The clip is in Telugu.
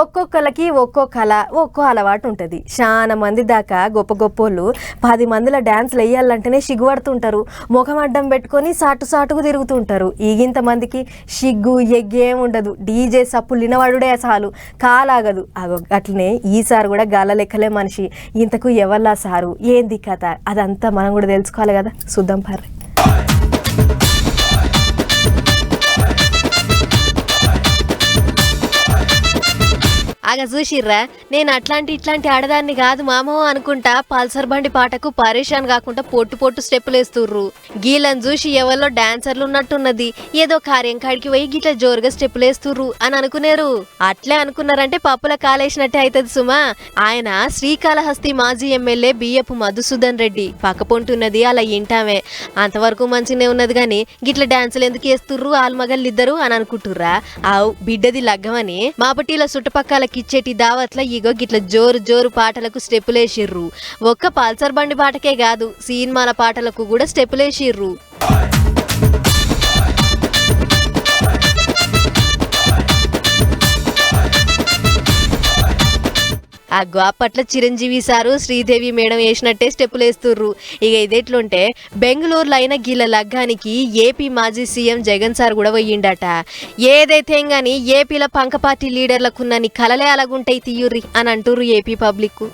ఒక్కొక్కరికి ఒక్కో కళ ఒక్కో అలవాటు ఉంటుంది. చాలా మంది దాకా గొప్ప గొప్పోళ్ళు పది మందిల డ్యాన్స్లు వేయాలంటేనే సిగ్గుపడుతుంటారు. ముఖం అడ్డం పెట్టుకొని సాటు సాటుకు తిరుగుతుంటారు. ఈగింత మందికి సిగ్గు ఎగ్గేం ఉండదు. డీజే సప్పులు వినవాడుడే చాలు. కాలాగదు. అగో అట్లనే ఈసారి కూడా గాల లెక్కలే మనిషి. ఇంతకు ఎవల్లా సారు? ఏంది కథ? అదంతా మనం కూడా తెలుసుకోవాలి కదా. చూద్దాం పర్రే. బాగా చూసిర్రా? నేను అట్లాంటి ఇట్లాంటి ఆడదాన్ని కాదు మామో అనుకుంటా పల్సర్ బండి పాటకు పరేషాన్ కాకుండా పొట్టు పొట్టు స్టెప్పులు వేస్తుర్రు. గీలను చూసి ఎవరిలో డాన్సర్లు ఉన్నట్టున్నది. ఏదో కార్యం కాడికి పోయి గిట్ల జోరుగా స్టెప్పులు వేస్తుర్రు అని అనుకునేరు. అట్లే అనుకున్నారంటే పప్పుల కాలేసినట్టే అవుతుంది సుమా. ఆయన శ్రీకాళహస్తి మాజీ ఎమ్మెల్యే బియ్యపు మధుసూదన్ రెడ్డి. పక్కపొంటున్నది అలా ఇంటామే అంతవరకు మంచినే ఉన్నది కానీ గిట్ల డాన్సులు ఎందుకు వేస్తుర్రు ఆల్మగళ్ళు ఇద్దరు అని అనుకుంటుర్రా? ఆవు బిడ్డది లగ్గమని. మాపటీల చుట్టుపక్కల ఇచ్చేటి దావత్ల ఇగో గిట్ల జోరు జోరు పాటలకు స్టెప్పులేసిర్రు. ఒక్క పల్సర్ బండి పాటకే కాదు సినిమాల పాటలకు కూడా స్టెప్పులేసిర్రు. ఆ గోపట్ల చిరంజీవి సారు శ్రీదేవి మేడం వేసినట్టే స్టెప్పులు వేస్తుర్రు. ఇక ఇదేట్లుంటే బెంగళూరులో అయిన గీళ్ళ లగ్గానికి ఏపీ మాజీ సీఎం జగన్ సార్ కూడా పోయిండట. ఏదైతే కానీ ఏపీలో పంక పార్టీ లీడర్లకున్నని కలలే అలాగుంటాయి తీయుర్రి అని అంటుర్రు ఏపీ పబ్లిక్